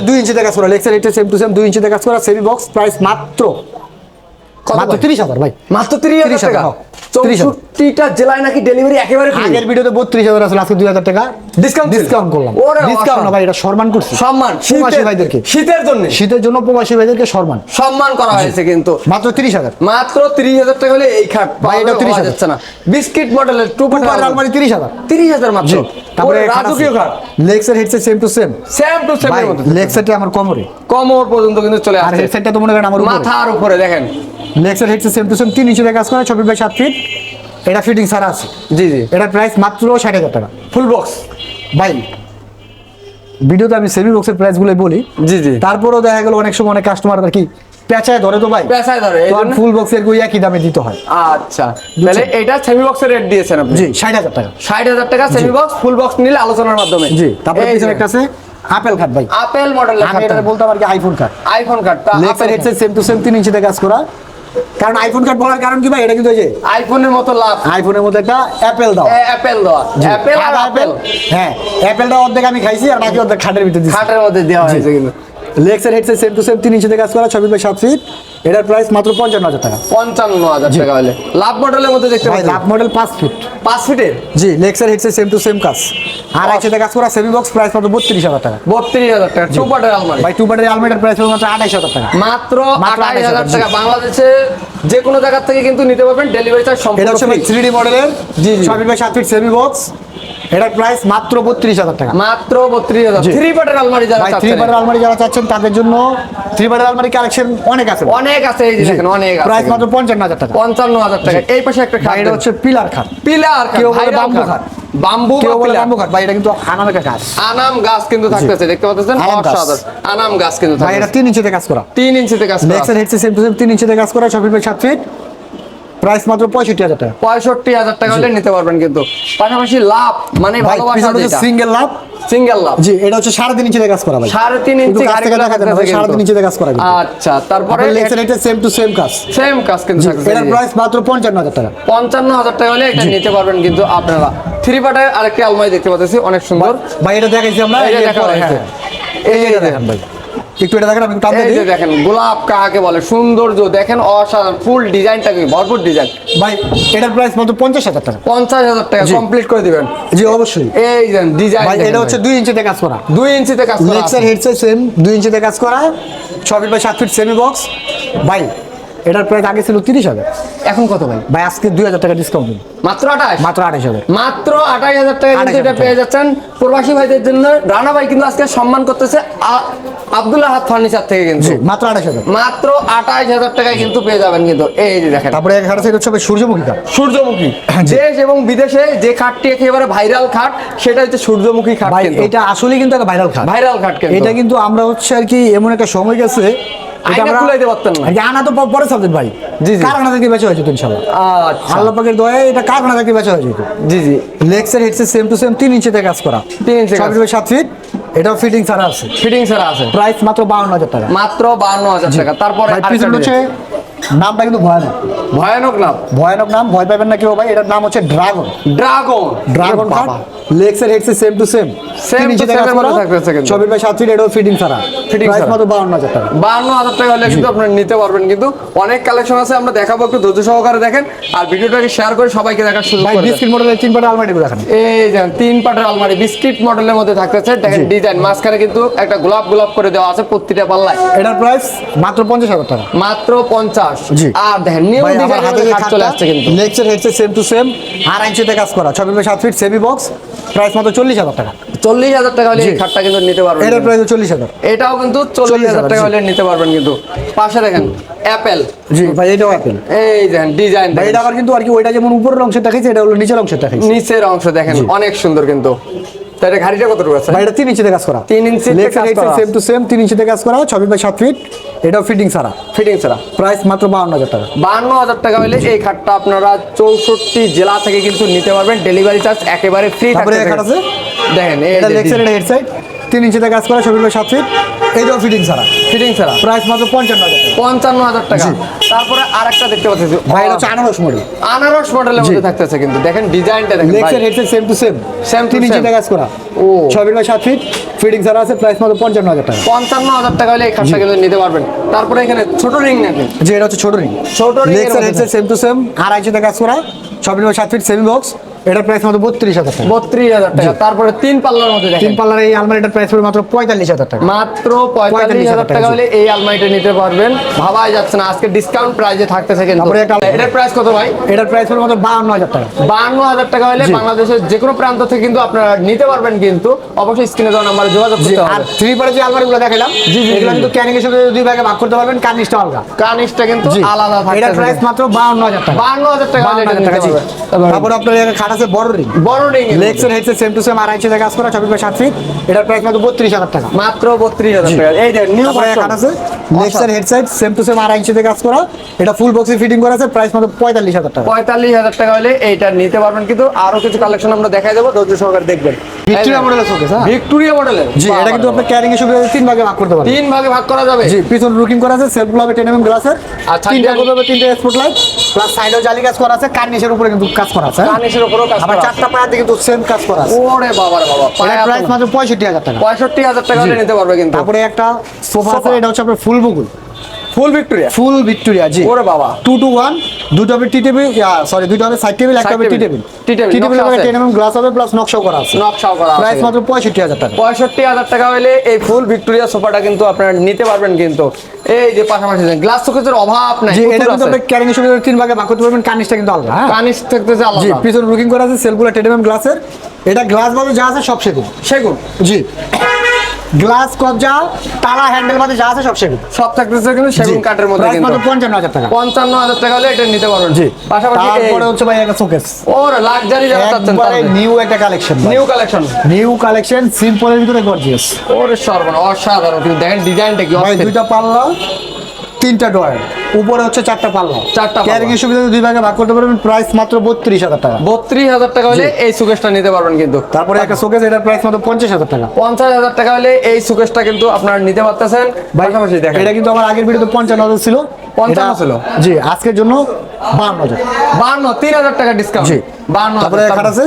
দুই ইঞ্চিতে কাজ করা লেক্সার এটা সেম টু সেম দুই ইঞ্চিতে কাজ করা সেমি বক্স প্রাইস মাত্র মাত্র তিরিশ হাজার ভাই। মাত্র তিরিশ হাজার টাকা? হ্যাঁ, 30,000 চৌষট্টিটা জেলায় নাকি ডেলিভারি একেবারে আগের ভিডিওতে বত্রিশ হাজার আসলে আজকে দুই হাজার টাকা। ছিল? ডিসকাউন্ট করলাম। ডিসকাউন্ট না ভাই এটা সম্মান করছি। সম্মান। প্রবাসী ভাইদেরকে। শীতের জন্য। শীতের জন্য প্রবাসী ভাইদেরকে সম্মান। সম্মান করা হয়েছে কিন্তু। মাত্র তিরিশ হাজার। মাত্র তিরিশ হাজার টাকা হলে এই খাট ভাই, এটা 30,000 যাচ্ছে না। বিস্কিট মডেলের টু টু পার আলমারি তিরিশ হাজার। তিরিশ হাজার মাত্র। তারপরে রাজকীয় খাট। লেক্সের headset same to same same to same এর লেক্সেটে আমার কোমরে। কমর পর্যন্ত কিন্তু চলে আর হেডসেটটা তো মনে করেন আমার মাথার উপরে দেখেন। লেক্সের হেডসেট সেম টু সেম তিন ইঞ্চিতে কাজ করে ছবি বাই সাত ফিট এটা ফিটিং ছাড়া আছে। জি জি। এটার প্রাইস মাত্র ষাট হাজার টাকা। ফুল বক্স ভাই ভিডিওতে আমি সেমি বক্সের প্রাইসগুলোই বলি। জি জি। তারপরেও দেখা গেল অনেক সময় অনেক কাস্টমার আর কি পেঁচায় ধরে তো ভাই। পেশায় ধরে ফুল বক্সের ওই একই দামে দিতে হয়। আচ্ছা। তাহলে এটা সেমি বক্সের রেট দিয়েছেন আপনি? জি ষাট হাজার টাকা। ষাট হাজার টাকা সেমি বক্স ফুল বক্স নিলে আলোচনার মাধ্যমে। জি তারপরে পিছনে একটা আছে আপেল খাট ভাই। আপেল মডেলের আমি এটা বলতাম আর কি আইফোন খাট আইফোন কার্ডটা লেক্সার হেডসেট সেম টু সেম তিন ইঞ্চিতে কাজ করা। কারণ আইফোন কার্ড বলার কারণ কি ভাই? এটা কিন্তু যে আইফোনের মতো লাভ। আইফোনের মতো একটা অ্যাপেল দাও। অ্যাপেল দাও। অ্যাপেল আর অ্যাপেল হ্যাঁ অ্যাপেলটা অর্ধেক আমি খাইছি আর বাকি অর্ধেক খাটের ভিতরে দিছি। খাটের মধ্যে দেওয়া হয়েছে কিন্তু। লেক্সের হেডসেট সেম টু সেম তিন ইঞ্চিতে কাজ করা ছবি বাই সাত ফিট এটার প্রাইস মাত্র পঞ্চান্ন হাজার টাকা। পঞ্চান্ন হাজার টাকা হলে। লাভ মডেলের মধ্যে দেখতে পাচ্ছেন? লাভ মডেল পাঁচ ফিট পাঁচ ফিটের জি লেক্সার হেডসেট সেম টু সেম কাজ। আর একসাথে কাজ করা সেমি বক্স প্রাইস মাত্র বত্রিশ হাজার টাকা। বত্রিশ হাজার টাকা টু পার্টের আলমারি। ভাই টু ব্যাটারি আলমেটার প্রাইস মাত্র আঠাইশ হাজার টাকা। মাত্র আঠাশ হাজার 28,000 টাকা। বাংলাদেশে যে কোনো জায়গা থেকে কিন্তু নিতে পারবেন। ডেলিভারি চার্জ সম্পূর্ণ এটা হচ্ছে। থ্রি ডি মডেলের জি, জি। ছবি বাই সাত ফিট সেমি বক্স এটার প্রাইস মাত্র বত্রিশ হাজার টাকা। মাত্র বত্রিশ হাজার। থ্রি পার্টের আলমারি যারা ভাই থ্রি ব্যাটারি আলমারি যারা চাচ্ছেন তাদের জন্য থ্রি ব্যাটারি আলমারি কালেকশন অনেক আছে। অনেক আছে এই যে দেখেন অনেক আছে। প্রাইস মাত্র পঞ্চান্ন হাজার টাকা। পঞ্চান্ন হাজার টাকা এই পাশে একটা ভাই খাট এটা হচ্ছে পিলার খাট। পিলার কেউ বলে বাম্বু খাট। খাট। বাম্বু বা বলে পিলার। বাম্বু খাট। ভাই এটা কিন্তু আনামে গাছ। আনাম গাছ কিন্তু থাকতেছে দেখতে পাচ্ছেন? আনাম গাছ। অসাধারণ। আনাম গাছ কিন্তু ভাই এটা ইঞ্চিতে কাজ করা। তিন ইঞ্চিতে কাজ করা। লেক্সার হেডসেট সেম টু সেম তিন ইঞ্চিতে কাজ করা ছবি বাই সাত ফিট প্রাইস মাত্র পঁয়ষট্টি হাজার টাকা। পঁয়ষট্টি হাজার টাকা হলে নিতে পারবেন কিন্তু। পাশাপাশি লাভ মানে ভালোবাসা যেটা। সিঙ্গেল লাভ সিঙ্গেল লাভ জি এটা হচ্ছে সাড়ে তিন ইঞ্চিতে কাজ করা ভাই। সাড়ে তিন একটু ইঞ্চি কাছ থেকে দেখা কাজ করা আচ্ছা তারপরে আপনার এটা সেম টু সেম কাজ। সেম কাজ কিন্তু এটার প্রাইস মাত্র পঞ্চান্ন হাজার টাকা। পঞ্চান্ন হাজার টাকা হলে এটা নিতে পারবেন কিন্তু আপনারা। থ্রি পার্টের আরেকটি আলমারি দেখতে পাচ্ছি অনেক সুন্দর। ভাই এটা দেখাইছি আমরা এই দেখা পরে, হয়েছে। হ্যাঁ। এই যে দেখেন ভাই। একটু এটা দেখেন আমি টান দিই। দেখেন গোলাপ কাকে বলে সৌন্দর্য দেখেন অসাধারণ ফুল ডিজাইনটা কি ভরপুর ডিজাইন। ভাই এটার প্রাইস মাত্র পঞ্চাশ হাজার টাকা। পঞ্চাশ হাজার টাকা কমপ্লিট করে দিবেন। জি অবশ্যই। এই যে ডিজাইন ভাই এটা হচ্ছে দুই ইঞ্চিতে কাজ করা। দুই ইঞ্চিতে কাজ করা লেক্সার হেডসেট সেম দুই ইঞ্চিতে কাজ করা। ছ ফিট বাই সাত ফিট সেমি বক্স ভাই এটার প্রাইস আগে ছিল তিরিশ হাজার। এখন কত ভাই? ভাই আজকে দুই হাজার টাকা ডিসকাউন্ট দিন। মাত্র আঠাশ? মাত্র আঠাশ হাজার। মাত্র আঠাশ হাজার টাকা কিন্তু এটা পেয়ে যাচ্ছেন প্রবাসী ভাইদের জন্য। রানা ভাই কিন্তু আজকে সম্মান করতেছে আব্দুল্লাহ হাত ফার্নিচার থেকে কিন্তু। মাত্র আঠাশ হাজার। মাত্র আঠাশ হাজার টাকায় কিন্তু পেয়ে যাবেন কিন্তু। এই যে দেখেন। তারপরে হচ্ছে সূর্যমুখী সূর্যমুখী। দেশ এবং বিদেশে যে খাটটি একেবারে ভাইরাল খাট সেটা হচ্ছে সূর্যমুখী খাট এটা আসলে কিন্তু একটা ভাইরাল খাট। ভাইরাল খাট এটা কিন্তু আমরা হচ্ছে আর কি এমন একটা সময় গেছে এটা আমরা- খুলাইতে পারতেন না। আনা তো পরে সাবজেক্ট ভাই। জি, জি। কারখানা থেকে বেঁচে হয়েছে ইনশাল্লাহ। আচ্ছা। আল্লাহ পাকের দয়ায় এটা কারখানা থেকে বেঁচে হয়েছে জি জি। লেক্সের হেডসেট সেম টু সেম তিন ইঞ্চিতে কাজ করা। তিন ইঞ্চি কাজ। ফিট ফিট এটাও ফিটিং ছাড়া আছে। ফিটিং ছাড়া আছে। প্রাইস মাত্র বাউন্ন হাজার টাকা। মাত্র বান্ন হাজার টাকা। তারপরে পিছনে হচ্ছে নামটা কিন্তু ভয়ানক। ভয়ানক নাম। ভয়ানক নাম ভয় পাবেন না কেউ ভাই এটার নাম হচ্ছে dragon dragon dragon লেক্সের headset same to same Same to same মধ্যে থাকতেছে কিন্তু। ছয় বাই সাত ফিট এটাও ফিটিং ছাড়া। Fitting প্রাইস মাত্র বাউন্ন হাজার টাকা। বান্ন হাজার টাকা হলে কিন্তু আপনারা নিতে পারবেন কিন্তু অনেক কালেকশন আছে আমরা দেখাবো একটু ধৈর্য সহকারে দেখেন। আর ভিডিওটাকে শেয়ার করে সবাইকে দেখার সুযোগ করে বিস্কিট মডেলের তিন পাটা আলমারি দেখান। এই যে তিন পাটের আলমারি বিস্কিট মডেলের মধ্যে থাকতেছে। দেখেন ডিজাইন মাঝখানে কিন্তু একটা গোলাপ গোলাপ করে দেওয়া আছে প্রতিটা পাল্লায়। এটার প্রাইস মাত্র পঞ্চাশ হাজার টাকা। মাত্র পঞ্চাশ। জি। আর দেখেন নিউ হাতে চলে আসছে কিন্তু। হেডসেট সেম টু সেম আর ইঞ্চিতে কাজ করা। বাই সাত ফিট সেমি বক্স প্রাইস মাত্র চল্লিশ হাজার টাকা। চল্লিশ হাজার টাকা হলে এই খাটটা কিন্তু নিতে পারবেন এটার প্রাইস চল্লিশ হাজার। এটাও কিন্তু চল্লিশ হাজার টাকা হলে নিতে পারবেন কিন্তু। পাশে দেখেন অ্যাপেল জি ভাই এটাও অ্যাপেল এই দেখেন ডিজাইন এটা আবার কিন্তু আর কি ওইটা যেমন উপরের অংশে দেখাইছে এটা হলো নিচের অংশে দেখাইছে। নিচের অংশ দেখেন অনেক সুন্দর কিন্তু। তাই এটা গাড়িটা কতটুকু আছে? ভাই এটা ইঞ্চিতে কাজ করা। তিন ইঞ্চি লেক্সের কাজ সেম টু সেম তিন ইঞ্চিতে কাজ করা ছয় ফিট বাই সাত ফিট এটাও ফিটিং ছাড়া। ফিটিং ছাড়া। প্রাইস মাত্র বাউন্ন হাজার টাকা। বান্ন হাজার টাকা হলে এই খাটটা আপনারা চৌষট্টি জেলা থেকে কিন্তু নিতে পারবেন। ডেলিভারি চার্জ একেবারে ফ্রি তারপরে থাকবে খাট আছে। দেখেন এটা যে লেক্সের এটা হেডসাইড তিন ইঞ্চিতে কাজ করা ছবি ফিট বাই সাত ফিট এইটাও ফিটিং ছাড়া। ফিটিং ছাড়া। প্রাইস মাত্র পঞ্চান্ন হাজার টাকা। পঞ্চান্ন হাজার টাকা। তারপরে আরেকটা দেখতে পাচ্ছি ভাই হচ্ছে আনারস মডেল আনারস মডেলের মধ্যে থাকতেছে কিন্তু দেখেন ডিজাইনটা দেখেন। লেক্সের headset same to same to তিন same। কাজ করা। ও। ছয় ফিট বাই সাত ফিট ফিটিং ছাড়া আছে প্রাইস মাত্র পঞ্চান্ন হাজার টাকা। পঞ্চান্ন হাজার টাকা হলে এই খাটটা কিন্তু নিতে পারবেন। তারপরে এখানে ছোট রিং নাকি যে এটা হচ্ছে ছোট রিং ছোট এর লেক্সের হেডসেট সেম টু সেম আড়াই ইঞ্চিতে কাজ করা। ছয় ফিট বাই সাত ফিট সেমি বক্স এটার প্রাইস মাত্র বত্রিশ হাজার টাকা। বত্রিশ হাজার টাকা। তারপরে তিন পাল্লার মধ্যে তিন পাল্লার এই আলমারিটার প্রাইস পড়বে মাত্র পঁয়তাল্লিশ হাজার টাকা। মাত্র পঁয়তাল্লিশ হাজার টাকা হলে এই আলমারিটা নিতে পারবেন। ভাবাই যাচ্ছে না আজকে ডিসকাউন্ট থাকতেছে কিন্তু। এটার প্রাইস কত ভাই? এটার প্রাইস পড়বে মাত্র বাহান্ন হাজার টাকা। বান্ন হাজার টাকা হলে বাংলাদেশের যে কোনো প্রান্ত থেকে কিন্তু আপনারা নিতে পারবেন কিন্তু। অবশ্যই স্ক্রিনে দেওয়া নাম্বারে যোগাযোগ করতে আর হবে। থ্রি পারে যে আলমারিগুলো দেখালাম জি, জি, এগুলো কিন্তু সাথে দুই ভাগে ভাগ করতে পারবেন কার্নিশটা আলগা কানিসটা কিন্তু। আলাদা এটার প্রাইস মাত্র বাহান্ন হাজার টাকা। বান্ন হাজার টাকা হলে নিতে পারবেন। তারপর আপনার এখানে আছে বড় রিং বড় রিং লেক্সের হেডসেট সেম টু সেম আড়াইশো ইঞ্চিতে কাজ করা ছয় ফিট সাত ফিট এটার প্রাইস মাত্র বত্রিশ হাজার টাকা। মাত্র বত্রিশ হাজার টাকা। এই যে নিউ আছে লেক্সের হেডসেট সেম টু সেম আড়াইশো ইঞ্চিতে কাজ করা এটা ফুল বক্সে ফিটিং করা আছে প্রাইস মাত্র পঁয়তাল্লিশ হাজার টাকা। পঁয়তাল্লিশ হাজার টাকা হলে এইটা নিতে পারবেন কিন্তু আরও কিছু কালেকশন আমরা দেখাই দেবো ধৈর্য সহকারে দেখবেন। ভিক্টোরিয়া মডেলের শোকেস হ্যাঁ? ভিক্টোরিয়া মডেলের জি এটা কিন্তু আপনার ক্যারিং এর সুবিধা তিন ভাগে ভাগ করতে পারবেন। তিন ভাগে ভাগ করা যাবে। জি পিছন রুকিং করা আছে সেলফ হবে টেন এমএম গ্লাসের আচ্ছা, তিনটা এটা- হবে তিনটা স্পট লাইট প্লাস সাইডেও জালি কাজ করা আছে কার্নিশের উপরে কিন্তু কাজ করা আছে? কানিসের উপরেও কাজ আবার করা আছে। চারটা পায়াতে কিন্তু সেম কাজ করা আছে। ওরে বাবা রে বাবা এটার প্রাইস মাত্র পঁয়ষট্টি হাজার টাকা। পঁয়ষট্টি হাজার টাকা হলে নিতে পারবে কিন্তু। তারপরে একটা সোফা আছে এটা হচ্ছে আপনার ফুল বুকুল। ফুল ভিক্টোরিয়া ফুল ভিক্টোরিয়া জি। ওরে বাবা। টু টু ওয়ান দুটো হবে টি টেবিল সরি দুটো হবে সাইড টেবিল একটা হবে tea table tea table, tea table হবে আছে। টেন এমএম গ্লাস হবে প্লাস নকশাও করা আছে। নকশাও করা আছে। প্রাইস মাত্র পঁয়ষট্টি হাজার টাকা। পঁয়ষট্টি হাজার টাকা হলে এই ফুল ভিক্টোরিয়া সোফাটা কিন্তু আপনারা নিতে পারবেন কিন্তু। এই যে পাশাপাশি গ্লাস শোকেসের অভাব নাই জি এটা কিন্তু আপনি ক্যারিং সুবিধা তিন ভাগে ভাগ করতে পারবেন কার্নিশটা কিন্তু আলাদা হ্যাঁ? কানিস থাকতেছে জি আলাদা। পিছনে রুকিং করা আছে সেলগুলো টেন এমএম গ্লাসের এটা গ্লাস বাদে যা আছে সব সেগুন। সেগুন। জি। গ্লাস কবজা তালা হ্যান্ডেল মধ্যে যা আছে সব সেগুন। সব থাকতেছে কিন্তু সেগুন কাঠের মধ্যে কিন্তু। প্রাইস পঞ্চান্ন হাজার টাকা। পঞ্চান্ন হাজার টাকা হলে এটা নিতে পারবেন। জি। পাশাপাশি তারপরে হচ্ছে ভাই একটা শোকেস ওর লাক্সারি যারা চাচ্ছেন তাহলে নিউ একটা collection new collection new collection সিম্পলের ভিতরে গর্জিয়াস ওরে সর্বন অসাধারণ। কিন্তু দেখেন ডিজাইনটা কি ভাই। দুইটা পাল্লা তিনটা ড্রয়ার। উপরে হচ্ছে চারটা পাল্লা। চারটা। ক্যারিং এর সুবিধা দুই ভাগে ভাগ করতে পারবেন প্রাইস মাত্র বত্রিশ হাজার টাকা। বত্রিশ হাজার টাকা হলে এই সুকেশটা নিতে পারবেন কিন্তু। তারপরে একটা সুকেশ এটার প্রাইস মাত্র পঞ্চাশ হাজার টাকা। পঞ্চাশ হাজার টাকা হলে এই সুকেশটা কিন্তু আপনারা নিতে পারতেছেন। পাশাপাশি দেখেন এটা কিন্তু আমার আগের ভিডিওতে পঞ্চান্ন হাজার ছিল। 55 এটা- ছিল? জি আজকের জন্য বান্ন হাজার। বান্ন তিন হাজার টাকা ডিসকাউন্ট জি। বান্ন তারপরে খাট আছে।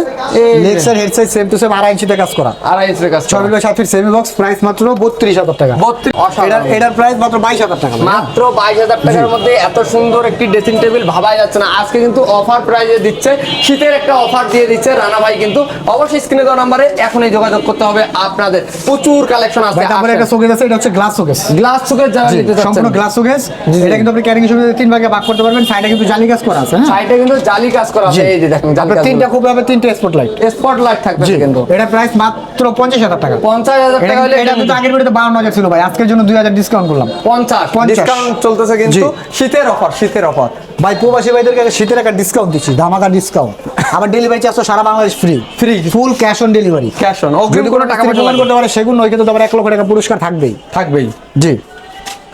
লেক্সার হেডসেট সেম টু সেম আড়াই ইঞ্চিতে কাজ করা। আড়াই ইঞ্চের কাজ ছয় ফিট সাত ফিট সেমি বক্স প্রাইস মাত্র বত্রিশ হাজার টাকা। বত্রিশ এটার এটার প্রাইস মাত্র বাইশ হাজার টাকা। মাত্র বাইশ হাজার টাকার মধ্যে এত সুন্দর একটি ড্রেসিং টেবিল ভাবাই যাচ্ছে না। আজকে কিন্তু অফার প্রাইজে দিচ্ছে। শীতের একটা অফার দিয়ে দিচ্ছে। রানা ভাই কিন্তু অবশ্যই স্ক্রিনে দেওয়া নাম্বারে এখনই যোগাযোগ করতে হবে আপনাদের। প্রচুর কালেকশন আছে তারপরে একটা শোকেস আছে এটা হচ্ছে গ্লাস শোকেস গ্লাস চোখের যারা নিতে চাচ্ছেন। সম্পূর্ণ গ্লাস শোকেস এটা কিন্তু আপনি ক্যারিং সুবিধা তিন ভাগে ভাগ করতে পারবেন সাইডে কিন্তু জালি কাজ করা আছে হ্যাঁ? সাইডে কিন্তু জালি কাজ করা আছে এই যে দেখেন জালি কাজ তিনটা খুব হবে তিনটা স্পট লাইট স্পট লাইট থাকবে কিন্তু। এটা প্রাইস মাত্র পঞ্চাশ হাজার টাকা। পঞ্চাশ হাজার এটা টাকা হলে এটা কিন্তু আগের ভিডিওতে বাউন্ন হাজার ছিল ভাই আজকের জন্য দুই হাজার ডিসকাউন্ট করলাম। 50 ডিসকাউন্ট চলতেছে কিন্তু শীতের অফার শীতের অফার ভাই প্রবাসী ভাইদেরকে শীতের একটা ডিসকাউন্ট দিচ্ছি ধামাকা ডিসকাউন্ট আবার delivery charge Sara Bangladesh free Free। Full cash on delivery cash on যদি কোনো টাকা পয়সা পেমেন্ট করতে পারে সেগুন নয় কিন্তু তোমার এক লক্ষ টাকা পুরস্কার থাকবেই। থাকবেই। জি।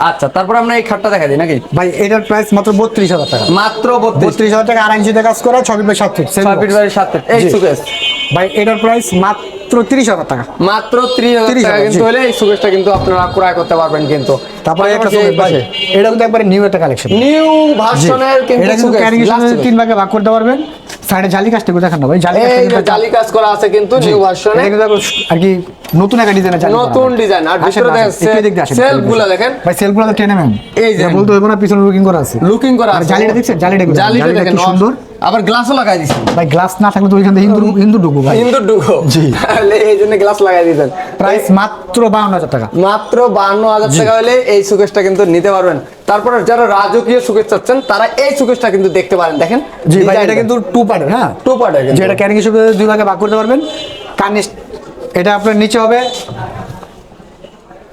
আচ্ছা তারপর আমরা এই খাটটা দেখা দিই নাকি? ভাই এটার প্রাইস মাত্র বত্রিশ হাজার টাকা। মাত্র বত্রিশ। হাজার টাকা আড়াই ইঞ্চিতে কাজ করা ছয় ফিট বাই সাত ফিট ছয় ফিট। বাই সাত ফিট এই। সুকেশ ভাই এটার প্রাইস মাত্র তিরিশ হাজার টাকা। মাত্র ত্রিশ হাজার টাকা কিন্তু হলে এই সুকেশটা কিন্তু আপনারা ক্রয় করতে পারবেন কিন্তু। তারপরে একটা পাশে এটা কিন্তু একবারে নিউ একটা কালেকশন নিউ ভার্সনের কিন্তু এটা কিন্তু ক্যারিং তিন ভাগে ভাগ করতে পারবেন। সাইডে জালি কাজটা করে দেখান না ভাই জালি কাজ করা আছে কিন্তু নিউ ভার্সনে আর কি নতুন একটা জালি করা নতুন ডিজাইন আর ভিতরে দেখেন দেখেন। ভাই তো টেন এমএম এই যে। বলতে হবে না পিছনে লুকিং করা আছে। লুকিং করা আছে। জালিটা দেখছেন? জালিটা দেখুন। জালিটা দেখেন সুন্দর? আবার গ্লাসও লাগাই ভাই গ্লাস না থাকলে তো ওইখান থেকে হিন্দু হিন্দু ঢুকবো ভাই। হিন্দুর ডুগো জি। তাহলে এই জন্য গ্লাস লাগাই প্রাইস মাত্র বাউন্ন হাজার টাকা। মাত্র বান্ন হাজার টাকা হলে এই সুকেশটা কিন্তু নিতে পারবেন। তারপরে যারা রাজকীয় সুকেশ চাচ্ছেন তারা এই সুকেশটা কিন্তু দেখতে পারেন। দেখেন জি ভাই এটা কিন্তু টু। পার্টের হ্যাঁ? টু পার্টের যে এটা ক্যারিং হিসেবে দুই ভাগে ভাগ করতে পারবেন। কার্নিশ এটা আপনার নিচে হবে।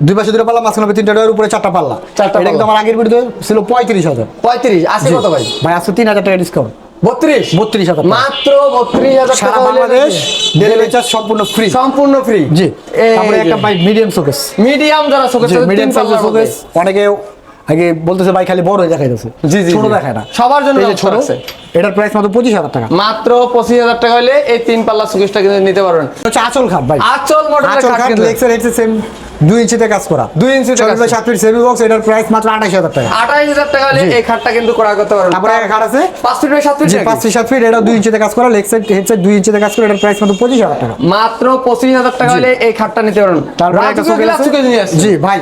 দুই পাশে দুটো পাল্লা মাঝখানে হবে তিনটা ডয়ের উপরে চারটা পাল্লা। চারটা এটা কিন্তু আমার আগের ভিডিওতে ছিল পঁয়ত্রিশ হাজার। পঁয়ত্রিশ আছে কত ভাই? ভাই আজকে তিন হাজার টাকা ডিসকাউন্ট বত্রিশ? বত্রিশ হাজার মাত্র বত্রিশ হাজার সারা বাংলাদেশ ডেলিভারি চার্জ সম্পূর্ণ ফ্রি সম্পূর্ণ ফ্রি জি। তারপরে একটা ভাই মিডিয়াম শোকেস মিডিয়াম যারা শোকেশ মিডিয়াম শোকেস অনেকে আগে বলতেছে ভাই খালি বড় দেখাই যাচ্ছে জি, জি, ছোট দেখায় না। সবার জন্য ছোট। এটার প্রাইস মাত্র পঁচিশ হাজার টাকা। মাত্র পঁচিশ হাজার টাকা হলে এই তিন পাল্লা সুকেশটা কিন্তু নিতে পারবেন। হচ্ছে আচল খাট ভাই। আচল আচল খাট সেম দুই ইঞ্চিতে কাজ করা। দুই ইঞ্চিতে কাজ করা। সাত ফিট সেমি বক্স এটার প্রাইস মাত্র আঠাশ হাজার টাকা। আঠাইশ হাজার টাকা হলে এই খাটটা কিন্তু ক্রয় করতে পারবেন। তারপরে একটা খাট আছে। পাঁচ ফিট বাই সাত ফিট পাঁচ ফিট সাত ফিট এটা দুই ইঞ্চিতে কাজ করা। লেগ সাইড হেডসেট দুই ইঞ্চিতে কাজ করা এটার প্রাইস মাত্র পঁচিশ হাজার টাকা। মাত্র পঁচিশ হাজার টাকা হলে এই খাটটা নিতে পারবেন। তারপরে একটা আসছে। জি ভাই।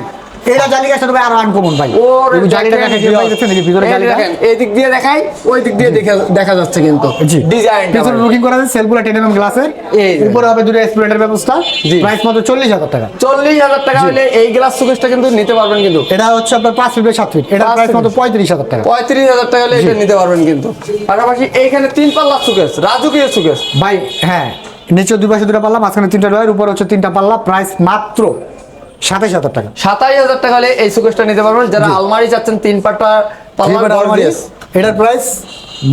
এটা জালি গাছ ভাই আরও আনকমন ভাই। জালিটা দেখেন, নাকি? ভিতরে এই দেখেন, এই দিক দিয়ে দেখাই ওই দিক দিয়ে দেখা- দেখা যাচ্ছে কিন্তু ডিজাইন পিছনে লুকিং করা আছে সেলফগুলো টেন এমএম গ্লাসের। উপরে হবে দুটো এক্সপ্লেন্ডার ব্যবস্থা। প্রাইস মাত্র চল্লিশ হাজার টাকা। চল্লিশ হাজার টাকা হলে এই গ্লাস সুকেশটা কিন্তু নিতে পারবেন কিন্তু। এটা হচ্ছে আপনার পাঁচ ফিট বাই সাত ফিট এটা প্রাইস। মাত্র পঁয়ত্রিশ হাজার টাকা। পঁয়ত্রিশ হাজার টাকা হলে এটা নিতে পারবেন কিন্তু। পাশাপাশি এইখানে তিন পাল্লা সুকেশ রাজকীয় সুকেশ ভাই হ্যাঁ নিচে দুই পাশে দুটো পাল্লা মাঝখানে তিনটা ডয়ের উপরে হচ্ছে তিনটা পাল্লা প্রাইস মাত্র সাতাইশ হাজার টাকা। সাতাইশ হাজার টাকা হলে এই সুকেশটা নিতে পারবেন। যারা আলমারি চাচ্ছেন তিন পাটা আলমারি, এটার প্রাইস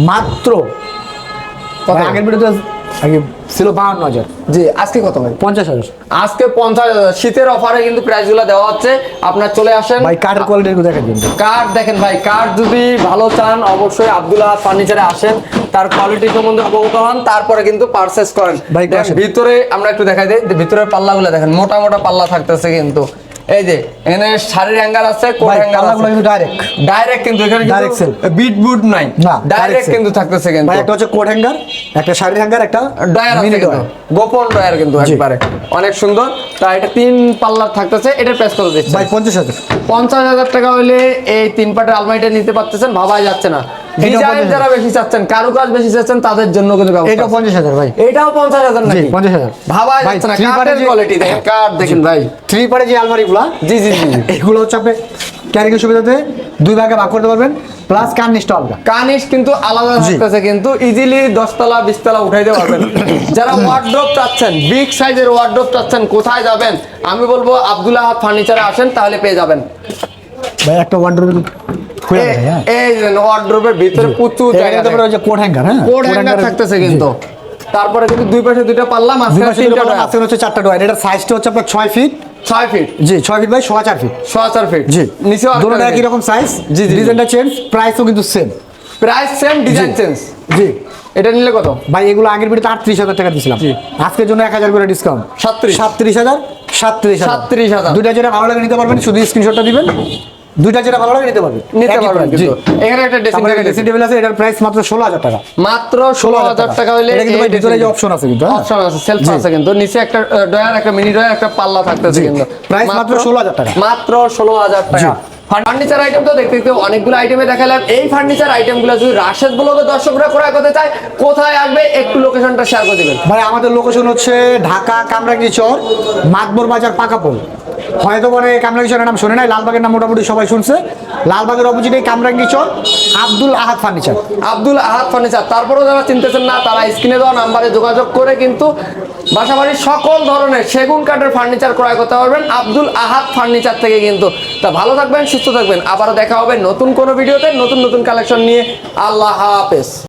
মাত্র? আগের ভিডিওতে আগে ছিল বাহান্ন হাজার। জি আজকে কত ভাই? পঞ্চাশ হাজার। আজকে পঞ্চাশ হাজার। শীতের অফারে কিন্তু প্রাইসগুলো দেওয়া হচ্ছে। আপনার চলে আসেন। ভাই কাঠের কোয়ালিটি একটু দেখা দিন। কাঠ দেখেন ভাই যদি ভালো চান অবশ্যই আব্দুল্লাহ ফার্নিচারে আসেন। তার কোয়ালিটি সম্বন্ধে অবগত হন তারপরে কিন্তু পারচেস করেন। ভাই, দেখেন, ভিতরে আমরা একটু দেখাই দিই। ভিতরের পাল্লাগুলো দেখেন মোটা মোটা পাল্লা থাকতেছে কিন্তু। এই যে এখানে শাড়ির হ্যাঙ্গার আছে কোট আছে। কিন্তু ডাইরেক্ট ডাইরেক্ট কিন্তু এখানে Direct sell। বিট বুট নাই। না ডাইরেক্ট কিন্তু থাকতেছে কিন্তু। একটা হচ্ছে কোট হ্যাঙ্গার একটা শাড়ির হ্যাঙ্গার একটা ডয়ার আছে কিন্তু। গোপন ডয়ার কিন্তু একবারে। অনেক সুন্দর। তা এটা তিন পাল্লার থাকতেছে এটার প্রেস করে দিচ্ছে ভাই পঞ্চাশ হাজার। পঞ্চাশ হাজার টাকা হলে এই তিন পাটের আলমারিটা নিতে পারতেছেন ভাবাই যাচ্ছে না। ডিজাইন যারা বেশি চাচ্ছেন কারুকাজ বেশি চাচ্ছেন তাদের জন্য কিন্তু ব্যবস্থা এটা। পঞ্চাশ হাজার ভাই। এটাও পঞ্চাশ হাজার নাকি? পঞ্চাশ হাজার। ভাই, যাচ্ছে না কাঠের কোয়ালিটি দেখেন কাঠ দেখেন ভাই। থ্রি পারে যে আলমারিগুলা জি জি জি। এগুলো হচ্ছে আপনি সুবিধাতে দুই ভাগে ভাগ করতে পারবেন প্লাস কানিস কিন্তু আলাদা থাকতেছে কিন্তু ইজিলি দশতলা বিশতলা উঠাইতে পারবেন। যারা ওয়ার্ড্রোপ চাচ্ছেন বিগ সাইজের ওয়ার্ড্রোপ চাচ্ছেন কোথায় যাবেন? আমি বলব আব্দুল্লাহ ফার্নিচারে আসেন তাহলে পেয়ে যাবেন। ভাই একটা ওয়ান্ডার হ্যাঁ। এই ওয়ার্ড্রোপের ভিতরে প্রচুর জায়গা তারপরে ওই যে কোট হ্যাঙ্গার হ্যাঁ? কোড হ্যাঙ্গার থাকতেছে কিন্তু। তারপরে কিন্তু দুই পাশে দুইটা পাল্লা মাঝখানে তিনটা ডয়ার। মাঝখানে হচ্ছে চারটা ডয়ার এটার সাইজটা হচ্ছে আপনার ফিট ছয় ফিট জি ছয় ফিট বাই সোয়া চার ফিট সোয়া চার ফিট জি। নিচেও দুটো একই রকম সাইজ জি, জি, জি। ডিজাইনটা চেঞ্জ প্রাইসও কিন্তু same price same design change জি। এটা নিলে কত? ভাই এগুলো আগের ভিডিওতে আটত্রিশ হাজার টাকা দিয়েছিলাম আজকের জন্য এক হাজার করে ডিসকাউন্ট 37 সাতত্রিশ হাজার সাতত্রিশ সাতত্রিশ হাজার। দুইটা যেটা ভালো লাগে নিতে পারবেন শুধু স্ক্রিনশটটা দিবেন। দুইটা যেটা ভালো লাগে নিতে পারবেন নিতে পারবেন কিন্তু। এখানে একটা ড্রেসিং তারপরে ড্রেসিং টেবিল আছে। এটার প্রাইস মাত্র ষোলো হাজার টাকা। মাত্র ষোলো হাজার টাকা। হলে এটা কিন্তু ভাই ভিতরে যে অপশন আছে কিন্তু হ্যাঁ? অপশন আছে সেলফ আছে কিন্তু। নিচে একটা ডয়ার একটা মিনি ডয়ার একটা পাল্লা থাকতেছে কিন্তু। Price মাত্র 16,000 টাকা। মাত্র ষোলো হাজার টাকা। জি। ফার্নিচার আইটেম তো দেখতে দেখতে অনেকগুলো আইটেমে দেখালাম। এই ফার্নিচার আইটেমগুলো যদি রাশেদ ব্লগে দর্শকরা ক্রয় করতে চায় কোথায় আসবে? একটু লোকেশনটা শেয়ার করে দিবেন। ভাই আমাদের লোকেশন হচ্ছে ঢাকা কামরাঙ্গি চর মাতবর বাজার পাকাপোল হয়তো মানে কামরাঙ্গি চরের নাম শুনে নাই, লালবাগের নাম মোটামুটি সবাই শুনছে। লালবাগের অপোজিটে কামরাঙ্গি চর আব্দুল আহাদ ফার্নিচার। আব্দুল আহাদ ফার্নিচার, তারপরেও যারা চিনতেছেন না, তারা স্ক্রিনে দেওয়া নাম্বারে যোগাযোগ করে কিন্তু বাসাবাড়ির সকল ধরনের সেগুন কাঠের ফার্নিচার ক্রয় করতে পারবেন আব্দুল আহাদ ফার্নিচার থেকে কিন্তু। তা ভালো থাকবেন, সুস্থ থাকবেন। আবারও দেখা হবে নতুন কোনো ভিডিওতে, নতুন নতুন কালেকশন নিয়ে। আল্লাহ হাফেজ।